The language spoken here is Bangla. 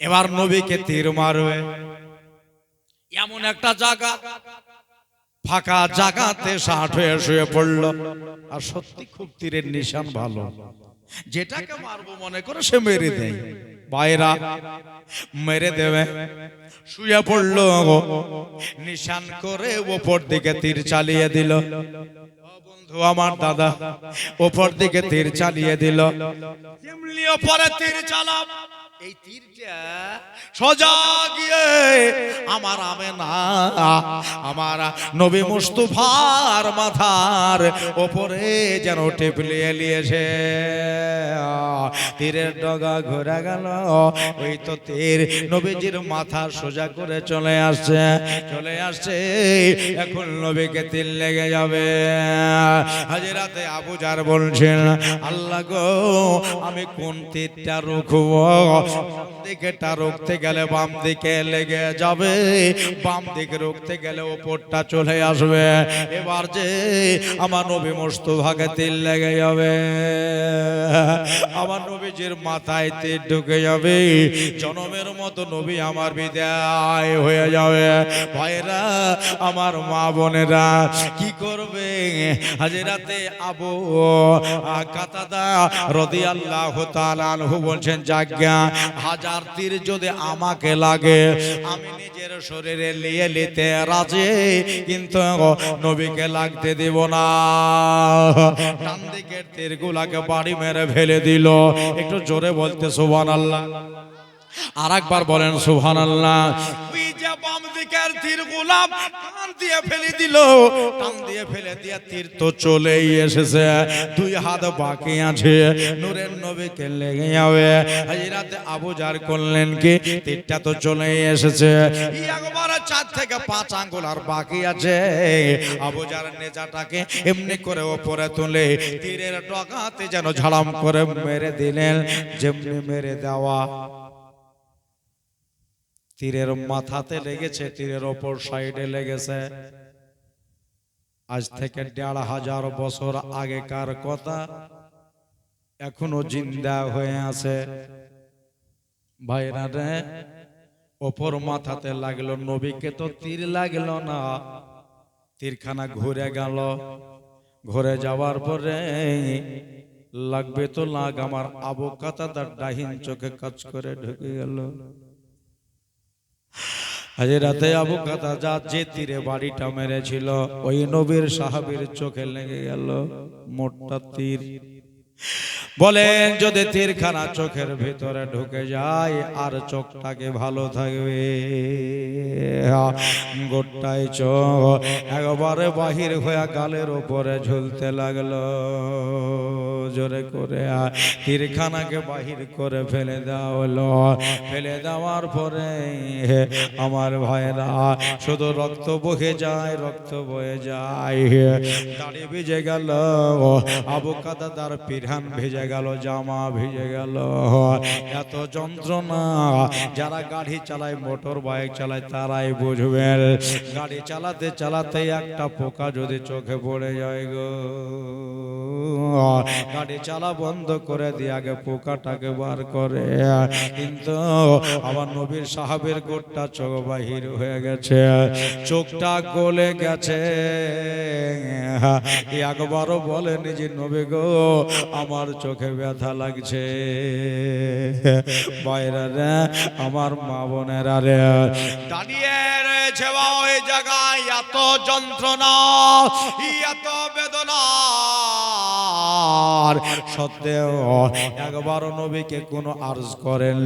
এবার নবীকে তীর মারবে। এমন একটা জায়গা, ফাঁকা জায়গাতে ষাট হয়ে শুয়ে পড়ল। আর সত্যি খুব তীরের নিশান ভালো। যেটাকে মারবো মনে করে সে মেরে দেয়। বাইরা মেরে দেবে। শুয়ে পড়ল নিশান করে ওপর দিকে তীর চালিয়ে দিল। ও আমার দাদা ওপর দিকে তীর চালিয়ে দিল। তেমনি ওপরে তীর চালাম এই তীরটা সোজা গিয়ে আমার আমে না আমার নবী মুস্তফার মাথার ওপরে যেন টেপলিয়ে নিয়েছে তীরের ডগা ঘোরা গেল, ওই তো তীর নবীজির মাথা সোজা করে চলে আসছে চলে আসছে, এখন নবীকে তীর লেগে যাবে। হাজিরাতে আবুজার বলছেন, আল্লাহ গো, আমি কোন তীরটা রুখবো? বাম দিকেটা রুখতে গেলে বাম দিকে লেগে যাবে। বাম দিকে রুখতে গেলে ওপরটা চলে আসবে। এবার যে আমার নবী মোস্তফাকে তীর লেগে যাবে। আমার নবীজির মাথায় তীর ঢুকে যাবে। জনমের মতো নবী আমার বিদায় হয়ে যাবে। ভাইরা আমার মা বোনেরা, কি করবে? হাজিরাতে আবু কাতাদা রদি আল্লাহ তালানহু বলছেন যাজ্ঞা হাজার তীর যদি আমাকে লাগে, আমি নিজের শরীরে নিয়ে নিতে রাজি, কিন্তু নবীকে লাগতে দিব না। ডান দিকের তীরগুলাকে বাড়ি মেরে ফেলে দিল। একটু জোরে বলতে সুবহান আল্লাহ আর একবার বলেন সুবহান দিকের তীর গোলাম টান দিয়ে ফেলে দিল, টান দিয়ে ফেলে দিয়ে তীর তো চলেই এসেছে। দুই হাত বাকি আছে, নূরের নবীকে লেগে যাবে। হাজিরাতে আবু জার করলেন কি? তীরটা তো চলেই এসেছে। একবার চার থেকে পাঁচ আঙ্গুল আর বাকি আছে। আবু জার নেজাটাকে এমনি করে ওপরে তুলে তীরের ডগাতে যেন ঝাড়াম করে মেরে দিলেন, যেমনি মেরে দেওয়া। তীরের মাথাতে লেগেছে তীরের ওপর সাইডে লেগেছে। আজ থেকে দেড় হাজার বছর আগেকার কথা এখনও জিন্দা হয়ে আছে। ভাইরা রে ওপর মাথাতে লাগল নবীকে তো তীর লাগল না। তীরখানা ঘুরে গেল। ঘুরে যাওয়ার পরে লাগবে তো লাগ আমার আবু কাতাদার ডাহিন চোখে কাজ করে ঢুকে গেল। হাজিরাতে আবু কাতা যা যে তীরে বাড়িটা মেরেছিল, ওই নবীর সাহাবীর চোখে লেগে গেল মোটটা তীর। বলেন, যদি তীরখানা চোখের ভিতরে ঢুকে যায়, আর চোখটাকে ভালো থাকবে। গোটাই চোখ একবারে বাহির হয়ে গালের উপরে ঝুলতে লাগল। জোরে করে তীরখানাকে বাহির করে ফেলে দেওয়া হলো। ফেলে দেওয়ার পরে আমার ভাইরা শুধু রক্ত বহে যায়, রক্ত বয়ে যায়। দাড়ি ভিজে গেল আবু কাদা তার পিরহান ভিজে গেল, জামা ভিজে গেল। এত যন্ত্রণা, যারা গাড়ি চালায়, মোটর বাইক চালায়, তারাই বুঝবেন। গাড়ি চালাতে চালাতে একটা পোকা যদি চোখে পড়ে যায় গো। গাড়ি চালা বন্ধ করে দিয়ে আগে পোকাটাকে বার করে। কিন্তু আমার নবীর সাহাবের গোটটা চোখ বাহির হয়ে গেছে। চোখটা গলে গেছে। একবারও বলেন যে, নবী গো, আমার চোখে ব্যথা লাগছে। বাইরে আমার মা বোনেরা রে। দাঁড়িয়ে রয়েছে বা ওই জায়গায় এত যন্ত্রণা এত বেদনা। সত্ত্বেও একবার নবীকে কোনো আর্জ করেন